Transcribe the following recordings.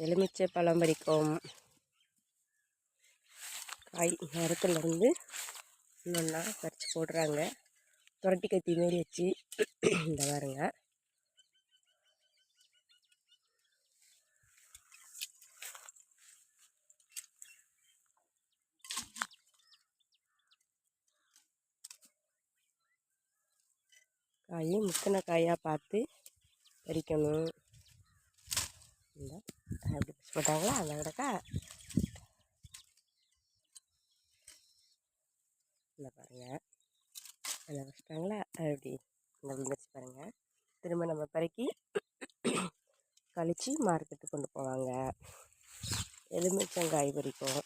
எலுமிச்சை பழம் பறிக்கும் காய் மரத்துலேருந்து இன்னொன்னா பறித்து போடுறாங்க. துரட்டி கத்தி மாரி வச்சு இந்த பாருங்க. காய் முக்கின காயாக பார்த்து பறிக்கணும். இந்த. அப்படி பிடிச்சி போட்டாங்களா அந்த கிடக்கா பாருங்கள் பாருங்க. அதில் வச்சிட்டாங்களா? அப்படி. இந்த விழுந்துருச்சு திரும்ப நம்ம பறக்கி கழிச்சு மார்க்கெட்டுக்கு கொண்டு போவாங்க. எலுமிச்சங்காய் பறிக்கும்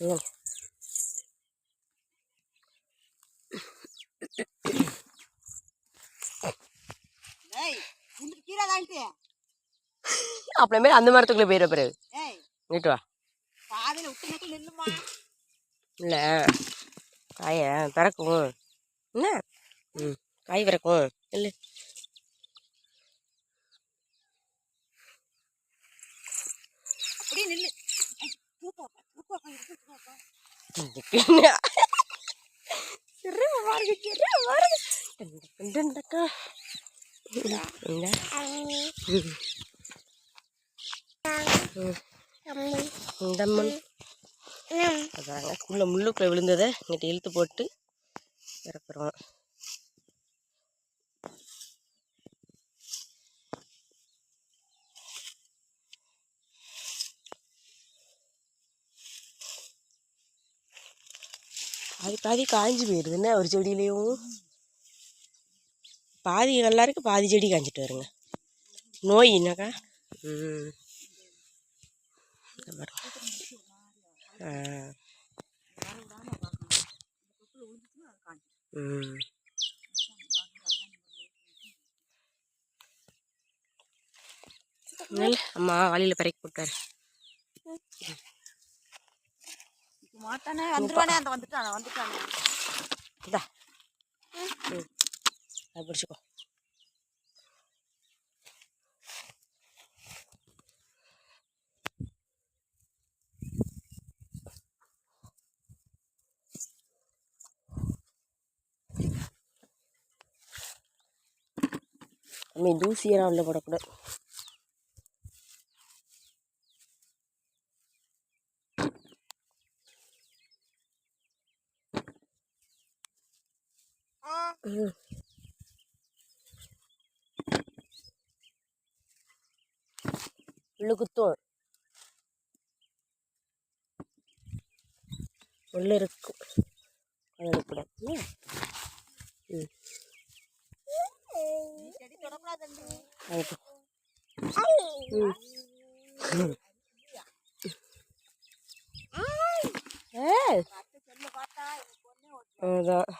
ம் ஏய் உனக்கு கீழே தான்ட்டு. அப்புறமே அந்த மரத்துக்குள்ளே போயிட பிறகு. நீட்டு வா. இல்லை. காய பிறக்கும். என்ன? காய் பிறக்கும். இல்லை இந்த இந்த மண் அதாங்க உள்ள முள்ளுக்குள்ளே விழுந்ததை இங்கிட்ட இழுத்து போட்டு இறக்குறோம். பாதி பாதி காஞ்சி போயிடுதுன்னு ஒரு செடியிலையும்? பாதி நல்லா இருக்கு பாதி செடி காஞ்சிட்டு வருங்க. நோய் என்னக்கா? ம். ஆ. ம். அம்மா வாலியில் பறக்கி போட்டார். மாட்டானே வந்துருவானே அந்த வந்துட்டானே வந்துட்டானே. இதா அதை பிடிச்சிக்கோ. தூசியெல்லாம் உள்ள போடக்கூடாது. Mm. ம் உள்ள குத்தும் உள்ள இருக்கும் அது எடுக்கக்கூடாது ம். ம் அதான்.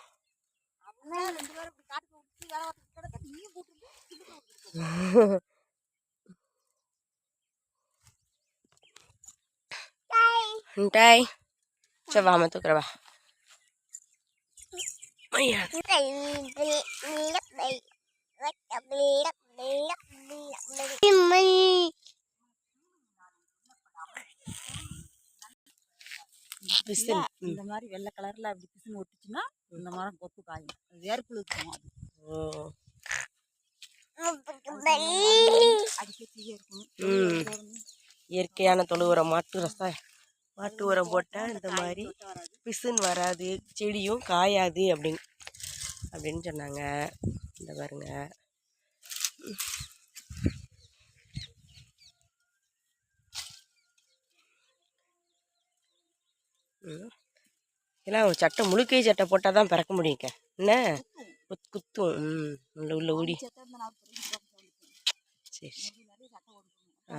ఉంటాయి చెవా అమ్మతో కరవా అయ్యా பிசில் இந்த மாதிரி வெள்ளை கலர்ல அப்படி பிசுன்னு ஒட்டுச்சுன்னா இந்த மரம் கொப்பு காயும். வேர்க்குழு இருக்கும். இயற்கையான தொழு உரம் மாட்டு ரசம் மாட்டு உரம் போட்டால் இந்த மாதிரி பிசுன்னு வராது செடியும் காயாது அப்படின்னு அப்படின்னு சொன்னாங்க. இந்த பாருங்க. ஏன்னா அவங்க சட்டை முழுக்கை சட்டை போட்டால் தான் பிறக்க முடியுங்க என்ன? குத்தும். ம். உள்ள உள்ள ஊடி சரி ஆ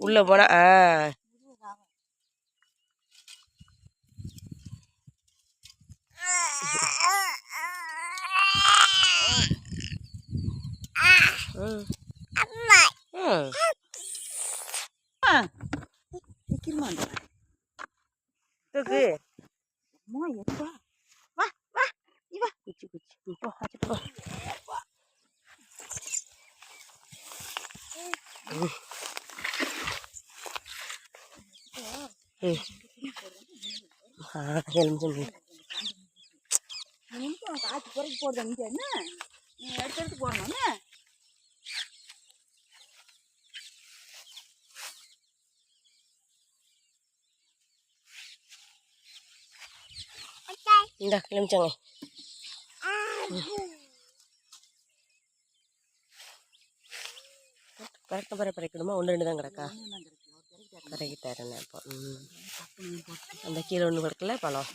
உள்ளே போனால் ஆ. 응. வா நீ வா குச்சி குச்சி ம், போ வச்சுட்டு போ ம். ம். ஆ எலுமிச்சம் மீன் நிமிஷம் காய்ச்சி குறைச்சி போடுறது இங்கே என்ன நீ எடுத்து எடுத்து போடணும் இந்த எலுமிச்சங்க. கரெக்டாக பறை பறைக்கணுமா ஒன்று ரெண்டு தான் கிடக்கா பறைக்கிட்டாருண்ணே இப்போ. ம். அந்த கீழே ஒன்று கிடக்கல பழம்.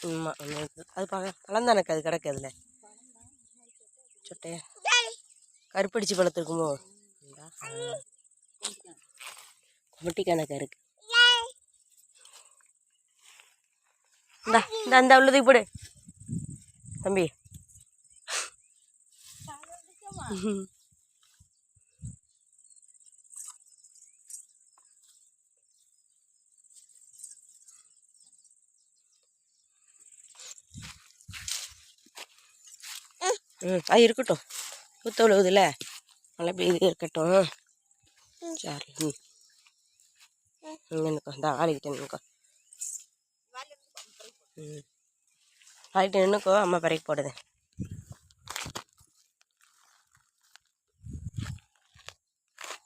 அது பார்க்க பழம் தானே அது கிடக்கு அதில். சொட்டையா கருப்படிச்சு பழத்திருக்குமோ முட்டி கணக்கு இருக்கு. இந்தா இந்த அந்த உள்ளதுக்கு போடு. தம்பி. ம் அது இருக்கட்டும். குத்த உழுவுதுல நல்லா இது இருக்கட்டும். சரி ம். நிற்கும் இந்த ஆளிக்கிட்ட நிற்கும் ம். ஆளிக்கிட்ட நின்றுக்கோ அம்மா பறைக்கு போடுது.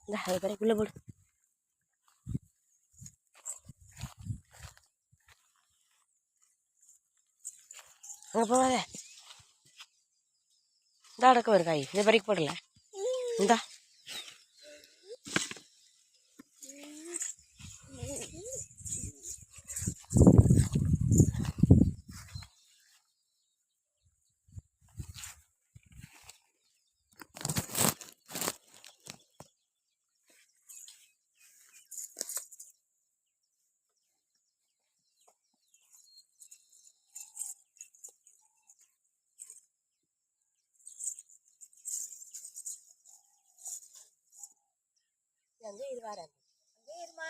இந்த அது பறைக்குள்ளே போடு. அங்கே போவாத இந்த அடக்கம் ஒரு காய். இந்த பறிக்க போடல இந்தா. அங்கே இது வர அங்கே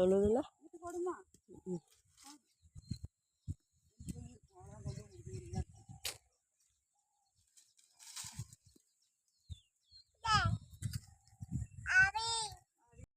好了，好了。